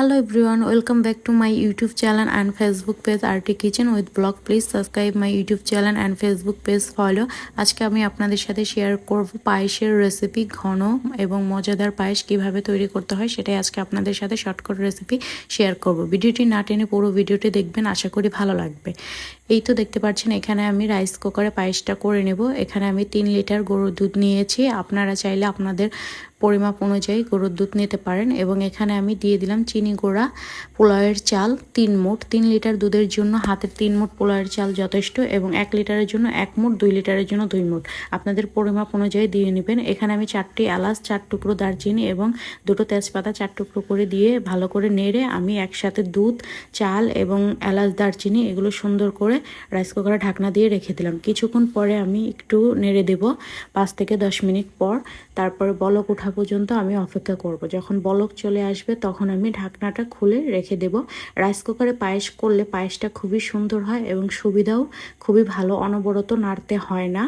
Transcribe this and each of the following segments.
Hello everyone, welcome back to my YouTube channel and Facebook page RT kitchen with blog please subscribe my YouTube channel and Facebook page follow আজকে আমি আপনাদের সাথে share করব পায়েসের recipe ঘন এবং মজাদার পায়েস কীভাবে তৈরি করতে হয় সেটাই আজকে আপনাদের সাথে শর্টকাট রেসিপি শেয়ার করব। ভিডিওটি না টেনে পুরো ভিডিওটি দেখবেন আশা করি ভালো লাগবে। এই তো দেখতে পাচ্ছেন এখানে আমি রাইস কুকারে পায়েসটা করে নেব। এখানে আমি তিন লিটার গরুর দুধ নিয়েছি। আপনারা চাইলে আপনাদের পরিমাপ অনুযায়ী গরুর দুধ নিতে পারেন এবং এখানে আমি দিয়ে দিলাম চিনি গুঁড়া, পোলাওয়ের চাল, তিন মুঠ তিন লিটার দুধের জন্য হাতের তিন মুঠ পোলাওয়ের চাল যথেষ্ট এবং এক লিটারের জন্য এক মুঠ দুই লিটারের জন্য দুই মুঠ আপনাদের পরিমাপ অনুযায়ী দিয়ে নেবেন। এখানে আমি চারটি এলাচ, চার টুকরো দারচিনি এবং দুটো তেজপাতা চার টুকরো করে দিয়ে ভালো করে নেড়ে আমি একসাথে দুধ, চাল এবং এলাচ, দারচিনি এগুলো সুন্দর করে রাইস কুকারে ঢাকনা দিয়ে রেখে দিলাম। কিছুক্ষণ পরে আমি একটু নেড়ে দেব, পাঁচ থেকে দশ মিনিট পর। তারপরে বলক ওঠা পর্যন্ত আমি অপেক্ষা করব। যখন বলক চলে আসবে, তখন আমি ঢাকনাটা খুলে রেখে দেব। রাইস কুকারে পায়েস করলে পায়েসটা খুবই সুন্দর হয় এবং সুবিধাও খুবই ভালো। অনবরত নাড়তে হয় না।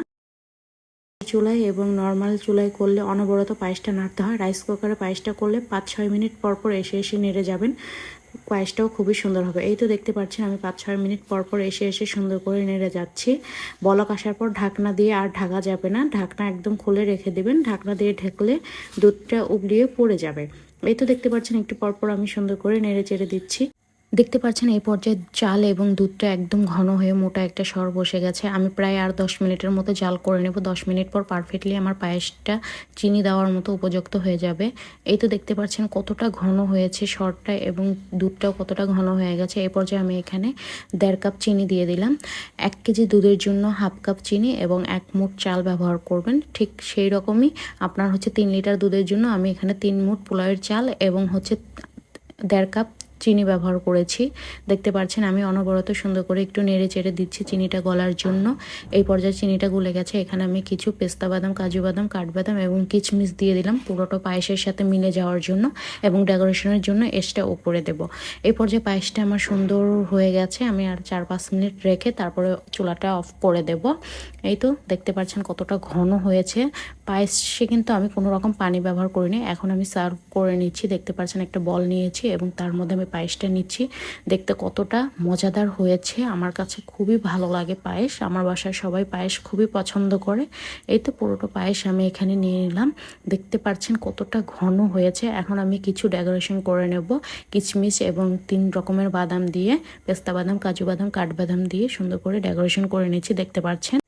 চুলায় এবং নর্মাল চুলায় করলে অনবরত পায়েসটা নাড়তে হয়। রাইস কুকারে পায়েসটা করলে পাঁচ ছয় মিনিট পর পর এসে এসে নেড়ে যাবেন। পায়েসটাও খুবই সুন্দর হবে। এই তো দেখতে পাচ্ছেন, আমি পাঁচ ছয় মিনিট পর পর এসে এসে সুন্দর করে নেড়ে যাচ্ছি। বলক আসার পর ঢাকনা দিয়ে আর ঢাকা যাবে না। ঢাকনা একদম খুলে রেখে দেবেন। ঢাকনা দিয়ে ঢেকলে দুধটা উবলিয়ে পড়ে যাবে। এই তো দেখতে পাচ্ছেন, একটু পরপর আমি সুন্দর করে নেড়ে চেড়ে দিচ্ছি। দেখতে পাচ্ছেন এই পর্যায়ে চাল এবং দুধটা একদম ঘন হয়ে মোটা একটা সর বসে গেছে। আমি প্রায় আর দশ মিনিটের মতো জাল করে নেব। দশ মিনিট পর পারফেক্টলি আমার পায়েসটা চিনি দেওয়ার মতো উপযুক্ত হয়ে যাবে। এই তো দেখতে পাচ্ছেন কতটা ঘন হয়েছে সরটা এবং দুধটাও কতটা ঘন হয়ে গেছে। এই পর্যায়ে আমি এখানে দেড় কাপ চিনি দিয়ে দিলাম। এক কেজি দুধের জন্য হাফ কাপ চিনি এবং এক মুঠ চাল ব্যবহার করবেন। ঠিক সেই রকমই আপনার হচ্ছে তিন লিটার দুধের জন্য আমি এখানে তিন মুঠ পোলাওয়ের চাল এবং হচ্ছে দেড় কাপ চিনি ব্যবহার করেছি। দেখতে পাচ্ছেন, আমি অনবরত সুন্দর করে একটু নেড়ে চেড়ে দিচ্ছি চিনিটা গলার জন্য। এই পর্যায়ে চিনিটা গলে গেছে। এখানে আমি কিছু পেস্তা বাদাম, কাজু বাদাম কাঠবাদাম এবং কিচমিচ দিয়ে দিলাম পুরোটা পায়েসের সাথে মিলে যাওয়ার জন্য এবং ডেকোরেশনের জন্য এসটা ওপরে দেব। এই পর্যায়ে পায়েসটা আমার সুন্দর হয়ে গেছে। আমি আর চার পাঁচ মিনিট রেখে তারপরে চুলাটা অফ করে দেব। এই তো দেখতে পাচ্ছেন কতটা ঘন হয়েছে। পায়েসে কিন্তু আমি কোনো রকম পানি ব্যবহার করিনি। এখন আমি সার্ভ করে নিচ্ছি। দেখতে পাচ্ছেন একটা বল নিয়েছি এবং তার মধ্যে আমি পায়েসটা নিচ্ছি। দেখতে কতটা মজাদার হয়েছে। আমার কাছে খুবই ভালো লাগে পায়েস। আমার বাসায় সবাই পায়েস খুবই পছন্দ করে। এই তো পুরোটা পায়েস আমি এখানে নিয়ে নিলাম। দেখতে পাচ্ছেন কতটা ঘন হয়েছে। এখন আমি কিছু ডেকোরেশন করে নেব। কিচমিচ এবং তিন রকমের বাদাম দিয়ে, পেস্তা বাদাম, কাজু বাদাম কাঠবাদাম দিয়ে সুন্দর করে ডেকোরেশন করে নিচ্ছি। দেখতে পাচ্ছেন?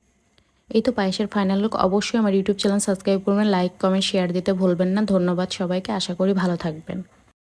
এই তো পায়েসের ফাইনাল লুক অবশ্যই আমার ইউটিউব চ্যানেল সাবস্ক্রাইব করবেন লাইক কমেন্ট শেয়ার দিতে ভুলবেন না। ধন্যবাদ সবাইকে। আশা করি ভালো থাকবেন।